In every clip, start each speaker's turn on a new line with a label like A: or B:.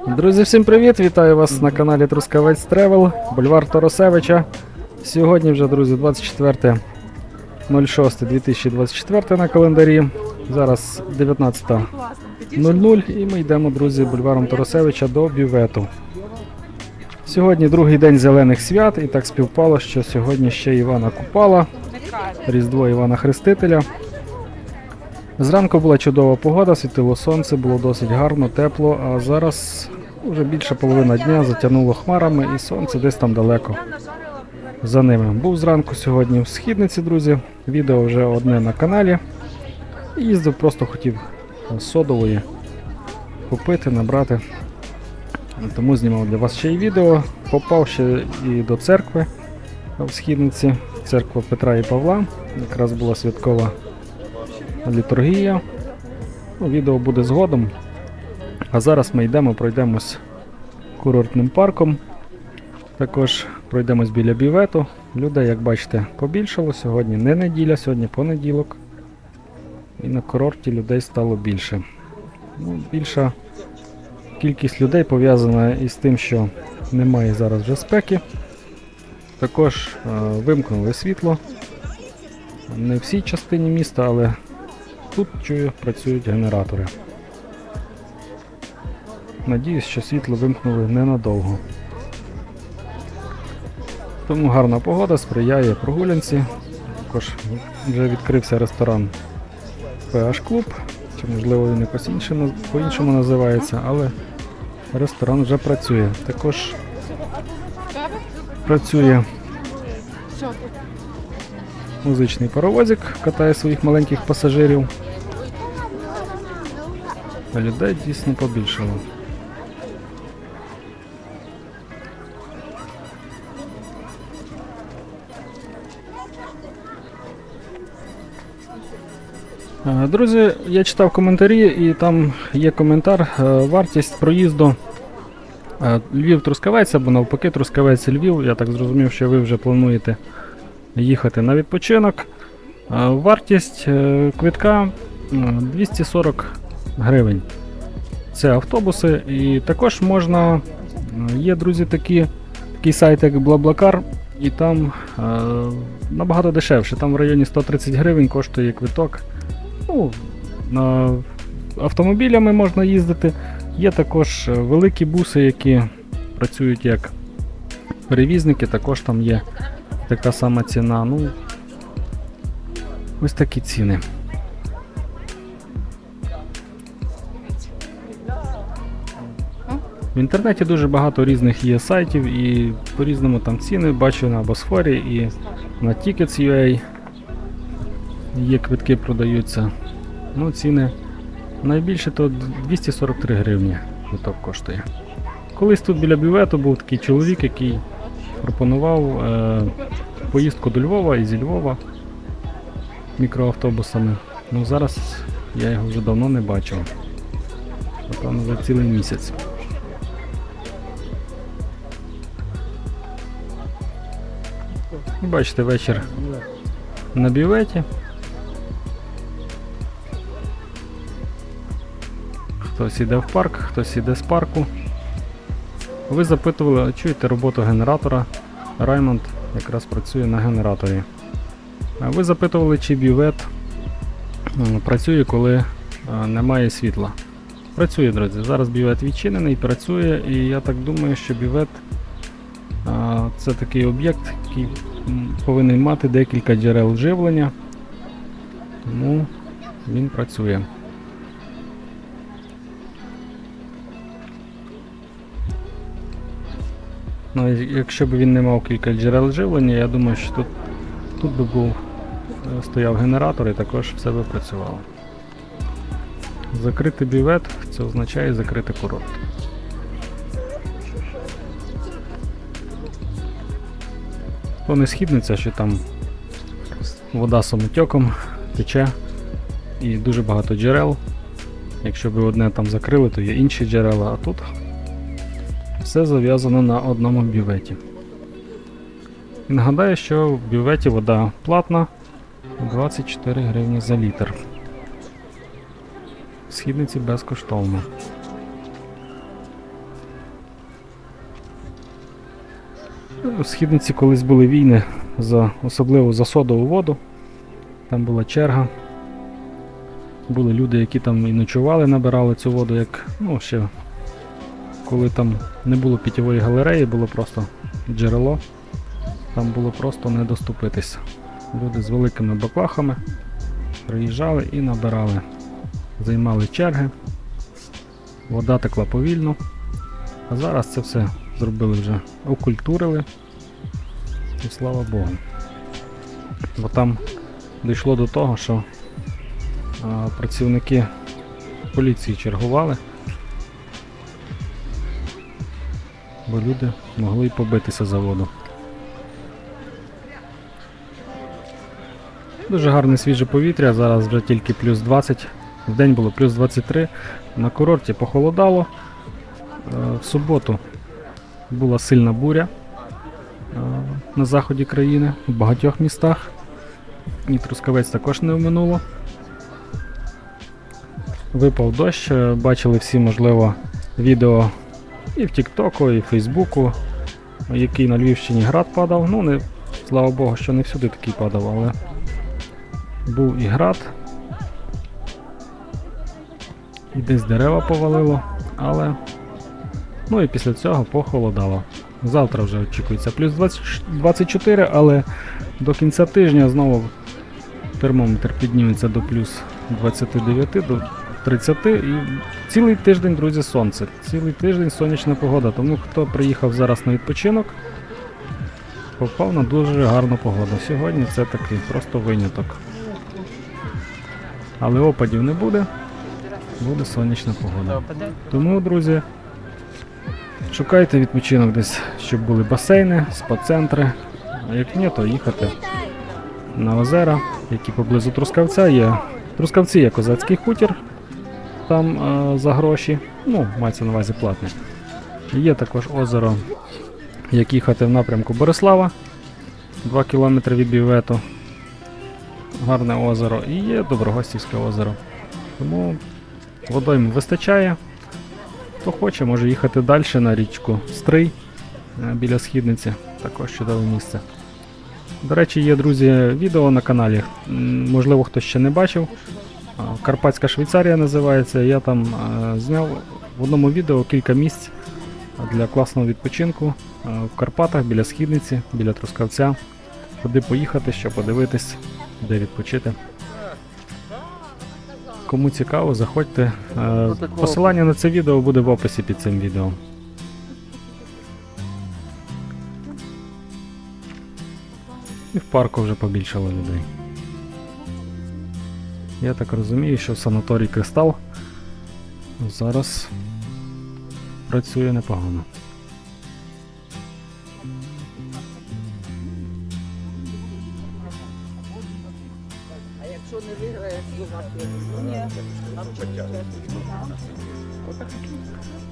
A: Друзі, всім привіт! Вітаю вас на каналі Трускавець Тревел, бульвар Торосевича. Сьогодні вже, друзі, 24.06.2024 на календарі. Зараз 19.00 і ми йдемо, друзі, бульваром Торосевича до бювету. Сьогодні другий день зелених свят, і так співпало, що сьогодні ще Івана Купала, Різдво Івана Хрестителя. Зранку була чудова погода, світило сонце, було досить гарно, тепло, а зараз вже більше половина дня затягнуло хмарами і сонце десь там далеко за ними. Був зранку сьогодні в східниці, друзі. Відео вже одне на каналі. Їздив, просто хотів содової купити, набрати. Тому знімав для вас ще й відео. Попав ще і до церкви в східниці, церква Петра і Павла. Якраз була святкова літургія. Ну, відео буде згодом. А зараз ми йдемо, пройдемось курортним парком. Також пройдемось біля бівету. Людей, як бачите, побільшало сьогодні. Не неділя, сьогодні понеділок. І на курорті людей стало більше. Ну, більша кількість людей пов'язана із тим, що немає зараз вже спеки. Також е, вимкнули світло. Не в всій частині міста, але Тут чую, працюють генератори. Надіюсь, що світло вимкнули ненадовго. Тому гарна погода сприяє прогулянці. Також вже відкрився ресторан PH Club, чи можливо він якось по-іншому називається, але ресторан вже працює. Також працює музичний паровозик, катає своїх маленьких пасажирів. Людей дійсно побільшало. Е, Друзі, я читав коментарі і там є коментар. е, Вартість проїзду е, Львів-Трускавець або навпаки Трускавець-Львів. Я так зрозумів, що ви вже плануєте їхати на відпочинок. Вартість квитка е, 240 гривень. Це автобуси. І також можна. е, Є, друзі, такі, такий сайт, як BlaBlaCar, і там е, набагато дешевше. Там в районі 130 гривень коштує квиток. Ну, на автомобілями можна їздити. Є також е, великі буси, які працюють як перевізники, також там є така сама ціна. Ну, ось такі ціни. В інтернеті дуже багато різних є сайтів і по-різному там ціни бачу на Босфорі і на Tickets.ua є квитки продаються. Ну, ціни найбільше то 243 гривні квиток коштує. Колись тут біля бювету був такий чоловік, який пропонував е, поїздку до Львова і зі Львова мікроавтобусами. Ну зараз я його вже давно не бачив. Напевно, вже цілий місяць. Бачите, вечір на бюветі. Хтось іде в парк, хтось іде з парку. Ви запитували, чуєте роботу генератора. Раймонд якраз працює на генераторі. Ви запитували, чи бювет працює, коли немає світла. Працює, друзі. Зараз бювет відчинений, працює, і я так думаю, що бювет це такий об'єкт, який повинен мати декілька джерел живлення. Тому він працює. Ну, якщо б він не мав кілька джерел живлення, я думаю, що тут, тут би був е, стояв генератор і також все би працювало. Закритий бювет це означає закрити курорт. То не східниця, що там вода самотьоком тече і дуже багато джерел. Якщо б одне там закрили, то є інші джерела, а тут все зав'язано на одному бюветі. І нагадаю, що в бюветі вода платна 24 гривні за літр. В східниці безкоштовно. У східниці колись були війни за особливо за содову воду. Там була черга. Були люди, які там і ночували, набирали цю воду, як ну, ще коли там не було питьової галереї, було просто джерело. Там було просто не доступитись. Люди з великими баклахами приїжджали і набирали. Займали черги. Вода текла повільно. А зараз це все зробили вже, окультурили. І слава Богу. Бо там дійшло до того, що а, працівники поліції чергували, бо люди могли й побитися за воду. Дуже гарне свіже повітря, зараз вже тільки плюс 20. В день було плюс 23. На курорті похолодало. Е, В суботу була сильна буря е, на заході країни, в багатьох містах. І Трускавець також не вминуло. Випав дощ, е, бачили всі, можливо, відео і в Тіктоку, і в Фейсбуку, який на Львівщині град падав. Ну, не, слава Богу, що не всюди такий падав, але був і град. І десь дерева повалило, але. Ну і після цього похолодало. Завтра вже очікується плюс 20 24, але до кінця тижня знову термометр підніметься до плюс 29 до 30 і цілий тиждень, друзі, сонце. Цілий тиждень сонячна погода. Тому хто приїхав зараз на відпочинок, попав на дуже гарну погоду. Сьогодні це такий просто виняток. Але опадів не буде, буде сонячна погода. Тому, друзі, шукайте відпочинок десь, щоб були басейни, спа-центри. А як ні, то їхати на озера, які поблизу Трускавця є. Трускавці є козацький хутір, там е, за гроші, ну, мається на увазі платне. Є також озеро, як їхати в напрямку Борислава, 2 км від Бівету. Гарне озеро. І є Доброгостівське озеро. Тому водойм вистачає. Хто хоче, може їхати далі на річку Стрий е, біля східниці. Також чудове місце. До речі, є, друзі, відео на каналі. Можливо, хтось ще не бачив. Карпатська Швейцарія називається. Я там е, зняв в одному відео кілька місць для класного відпочинку е, в Карпатах біля східниці, біля Трускавця. Куди поїхати, що подивитись, де відпочити. Кому цікаво, заходьте. Е, Посилання на це відео буде в описі під цим відео. І в парку вже побільшало людей. Я так розумію, що санаторій Кристал зараз працює непогано.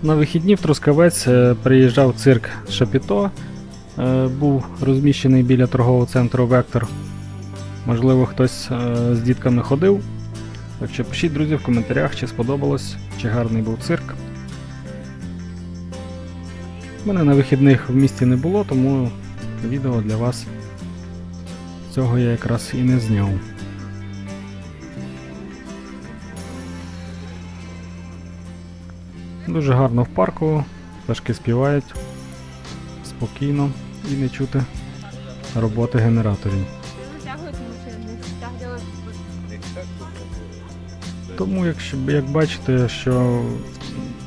A: На вихідні в Трускавець е, приїжджав цирк Шапіто. е, Був розміщений біля торгового центру Вектор. Можливо, хтось е, з дітками ходив. Так що пишіть, друзі, в коментарях, чи сподобалось, чи гарний був цирк. Мене на вихідних в місті не було, тому відео для вас цього я якраз і не зняв. Дуже гарно в парку, пташки співають спокійно і не чути роботи генераторів. Тому, якщо, як бачите, що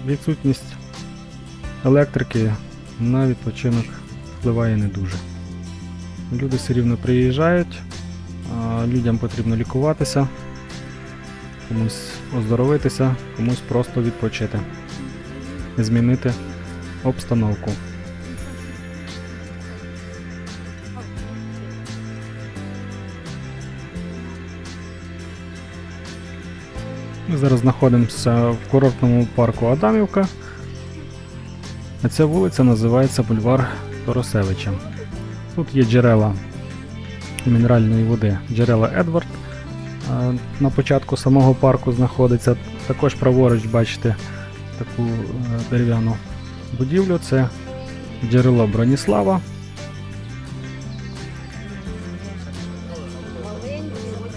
A: відсутність електрики на відпочинок впливає не дуже. Люди все рівно приїжджають, людям потрібно лікуватися, комусь оздоровитися, комусь просто відпочити, змінити обстановку. Ми зараз знаходимося в курортному парку Адамівка. А ця вулиця називається бульвар Торосевича. Тут є джерела мінеральної води, джерела Едвард. На початку самого парку знаходиться також праворуч, бачите, таку е, дерев'яну будівлю. Це джерело Броніслава.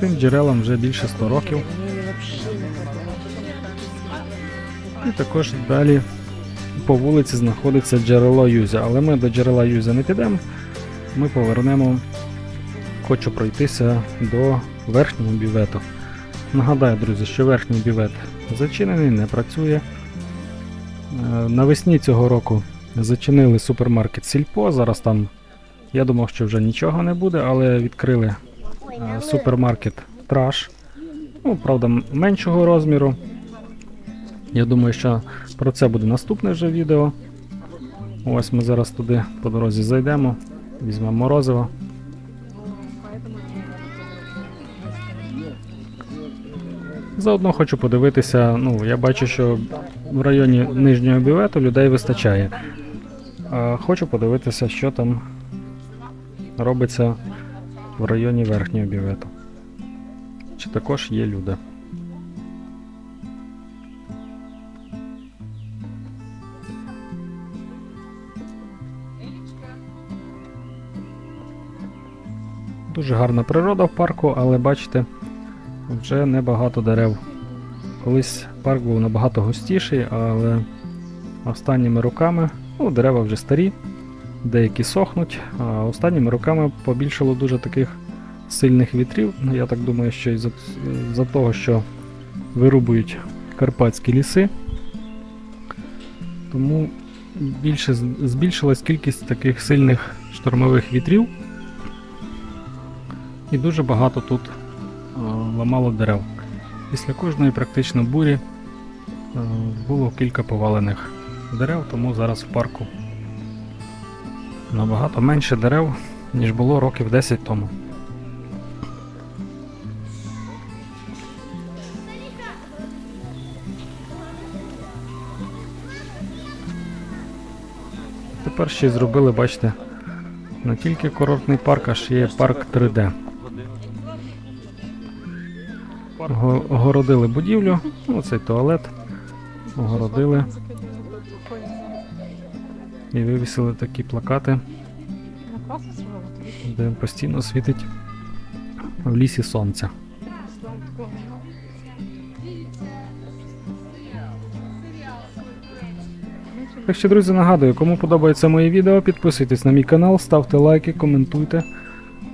A: Тим джерелом вже більше 100 років. І також далі по вулиці знаходиться джерело Юзя, але ми до джерела Юзя не підемо, ми повернемо, хочу пройтися до верхнього бювету. Нагадаю, друзі, що верхній бювет зачинений, не працює. Е, Навесні цього року зачинили супермаркет Сільпо. Зараз там я думав, що вже нічого не буде, але відкрили е, супермаркет Траш. Ну, правда, меншого розміру. Я думаю, що про це буде наступне вже відео. Ось ми зараз туди по дорозі зайдемо, візьмемо морозиво. Заодно хочу подивитися. Ну, я бачу, що в районі нижнього бювету людей вистачає. Хочу подивитися, що там робиться в районі верхнього бювету. Чи також є люди. Дуже гарна природа в парку, але бачите, вже небагато дерев. Колись парк був набагато густіший, але останніми роками ну, дерева вже старі, деякі сохнуть, а останніми роками побільшало дуже таких сильних вітрів. Ну, Я так думаю, що із-за за того, що вирубують карпатські ліси, тому більше збільшилась кількість таких сильних штормових вітрів. І дуже багато тут ламало дерев. Після кожної практично бурі е, було кілька повалених дерев, тому зараз в парку набагато менше дерев, ніж було років 10 тому. Тепер ще зробили, бачите, не тільки курортний парк, а ще є парк 3D. Го- Огородили будівлю, ну цей туалет, огородили і вивісили такі плакати, де постійно світить в лісі сонця. Так що, друзі, нагадую, кому подобається моє відео, підписуйтесь на мій канал, ставте лайки, коментуйте.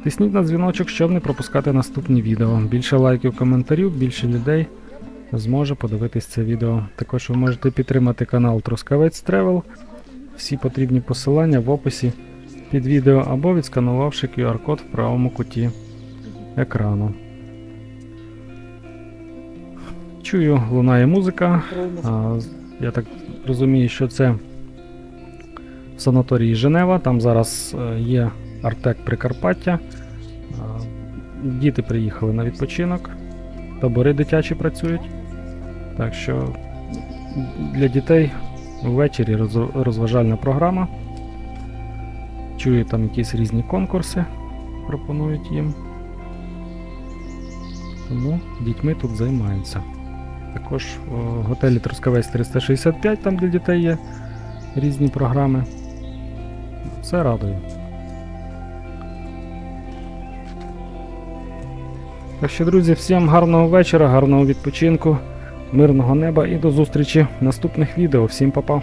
A: Тисніть на дзвіночок, щоб не пропускати наступні відео. Більше лайків, коментарів, більше людей зможе подивитись це відео. Також ви можете підтримати канал Трускавець Тревел. Всі потрібні посилання в описі під відео або відсканувавши QR-код в правому куті екрану. Чую, лунає музика. А, я так розумію, що це в санаторії Женева. Там зараз е, є Артек Прикарпаття. Діти приїхали на відпочинок. Табори дитячі працюють. Так що для дітей ввечері розважальна програма. Чую, там якісь різні конкурси пропонують їм. Тому дітьми тут займаються. Також в готелі Трускавець 365, там для дітей є різні програми. Все радує. Так що, друзі, всім гарного вечора, гарного відпочинку, мирного неба і до зустрічі в наступних відео. Всім па-па!